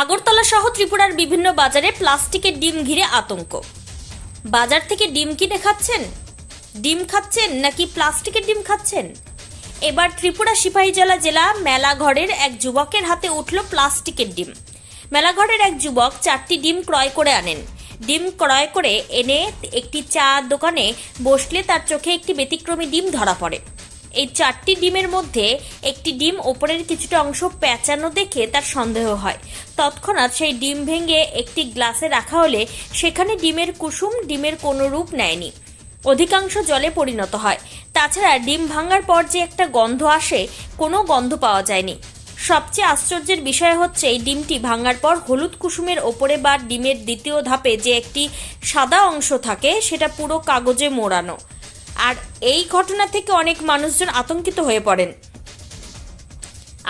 আগরতলা সহ ত্রিপুরার বিভিন্ন বাজারে প্লাস্টিকের ডিম ঘিরে আতঙ্ক। বাজার থেকে ডিম কিনে খাচ্ছেন ডিম খাচ্ছেন নাকি প্লাস্টিকের ডিম খাচ্ছেন? এবার ত্রিপুরা সিপাহীজলা জেলা মেলাঘরের এক যুবকের হাতে উঠল প্লাস্টিকের ডিম। মেলাঘরের এক যুবক চারটি ডিম ক্রয় করে আনেন। ডিম ক্রয় করে এনে একটি চা দোকানে বসলে তার চোখে একটি ব্যতিক্রমী ডিম ধরা পড়ে। এই চারটি ডিমের মধ্যে একটি ডিম ওপরের কিছুটা অংশ প্যাঁচানো দেখে তার সন্দেহ হয়। তৎক্ষণাৎ সেই ডিম ভেঙে একটি গ্লাসে রাখা হলে সেখানে ডিমের কুসুম ডিমের কোনো রূপ নেয়নি। অধিকাংশ জলে পরিণত হয়। তাছাড়া ডিম ভাঙার পর যে একটা গন্ধ আসে, কোনো গন্ধ পাওয়া যায়নি। সবচেয়ে আশ্চর্যের বিষয় হচ্ছে এই ডিমটি ভাঙার পর হলুদ কুসুমের ওপরে বা ডিমের দ্বিতীয় ধাপে যে একটি সাদা অংশ থাকে, সেটা পুরো কাগজে মোড়ানো। আর এই ঘটনা থেকে অনেক মানুষজন আতঙ্কিত হয়ে পড়েন।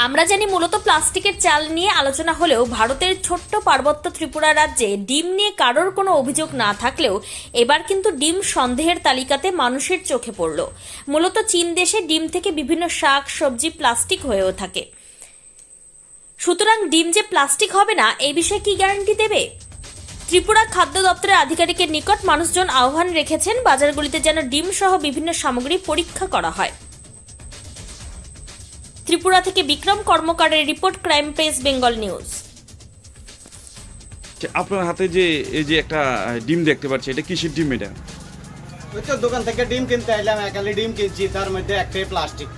আমরা জানি মূলত প্লাস্টিকের চাল নিয়ে আলোচনা হলেও ভারতের ছোট্ট পার্বত্য ত্রিপুরা রাজ্যে ডিম নিয়ে কারোর কোনো অভিযোগ না থাকলেও এবার কিন্তু ডিম সন্দেহের তালিকাতে মানুষের চোখে পড়ল। মূলত চীন দেশে ডিম থেকে বিভিন্ন শাক, সবজি, প্লাস্টিক হয়েও থাকে। সুতরাং ডিম যে প্লাস্টিক হবে না এই বিষয়ে কি গ্যারান্টি দেবে? ত্রিপুরা খাদ্য দপ্তরের আধিকারিকের নিকট মানুষজন আহ্বান রেখেছেন বাজারগুলিতে যেন ডিম সহ বিভিন্ন সামগ্রী পরীক্ষা করা হয়। ত্রিপুরা থেকে Bikram কর্মকারের report crime press Bengal news. আপনার হাতে যে এই যে একটা ডিম দেখতে পাচ্ছি এটা কিসের ডিম এটা? ওই তো দোকান থেকে ডিম কিনতে এলাম একালি ডিম কিনছি তার মধ্যে একটাই প্লাস্টিক।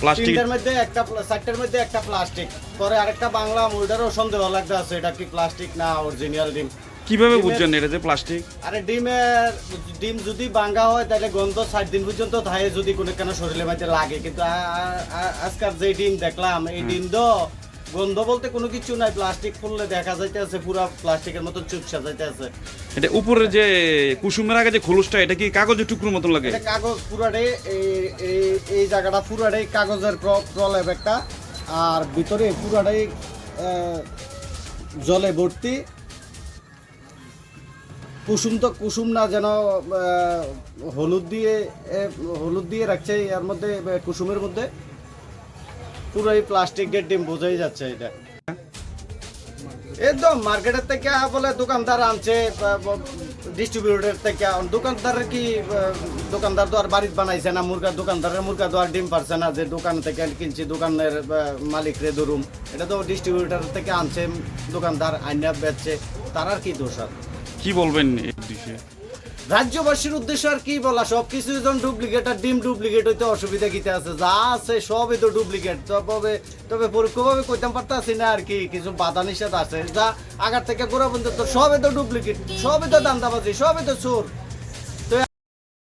প্লাস্টিক? তিনটার মধ্যে একটা প্লা- মধ্যে একটা প্লাস্টিক। পরে আরেকটা বাংলা ওইটারও সন্দেহ লাগতে আছে এটা কি প্লাস্টিক না অরিজিনাল ডিম। কীভাবে বুঝছেন এটা যে প্লাস্টিক? আরে ডিমের ডিম যদি ভাঙ্গা হয় তাহলে গন্ধ ষাট দিন পর্যন্ত থাকে যদি কোনো কেন শরীরের মধ্যে লাগে। কিন্তু আজকাল যে ডিম দেখলাম এই ডিম তো গন্ধ বলতে কোনো কিছু নাই। প্লাস্টিক ফুললে দেখা যাইতে আছে পুরা প্লাস্টিকের মতো চুপসা যাইতে আছে এটা উপরে যে কুসুমের আগে যে খোলসটা এটা কি কাগজের টুকরো মতন লাগে? এটা কাগজ পুরাটাই এই- এই- এই জায়গাটা পুরাটাই কাগজের প্র- প্রলেপ একটা। আর ভিতরে পুরাটাই জলে ভর্তি। কুসুম তো কুসুম না যেন হলুদ দিয়ে হলুদ দিয়ে রাখছে এর মধ্যে কুসুমের মধ্যে। পুরোই প্লাস্টিকের ডিম বোঝাই যাচ্ছে এটা। একদম মার্কেটের থেকে বলে দোকানদার আনছে ডিস্ট্রিবিউটার থেকে। দোকানদার কি দোকানদার তো আর বাড়িতে বানাইছে না, মুরগা, দোকানদারের মুরগা তো আর ডিম পারছে না যে দোকান থেকে কিনছি, দোকানের মালিক রে ধরুম। এটা তো ডিস্ট্রিবিউটার থেকে আনছে, দোকানদার আইনা বেচছে, তার আর কি দোষ আর কি বলবেন রাজ্যবাসীর উদ্দেশ্য আর কি বলা সব কিছু যখন ডুপ্লিকেট আর ডিম ডুপ্লিকেট হইতে অসুবিধা কিতে আছে? যা আছে সবই তো ডুপ্লিকেট তবে তবে পরোক্ষভাবে কইতাম পারতাছি না আর কি, কিছু বাধা নিষেধ আছে। যা আগার থেকে গোড়া পর্যন্ত সবই তো ডুপ্লিকেট সবই তো দান্দাবাজি, সবই তো চোর।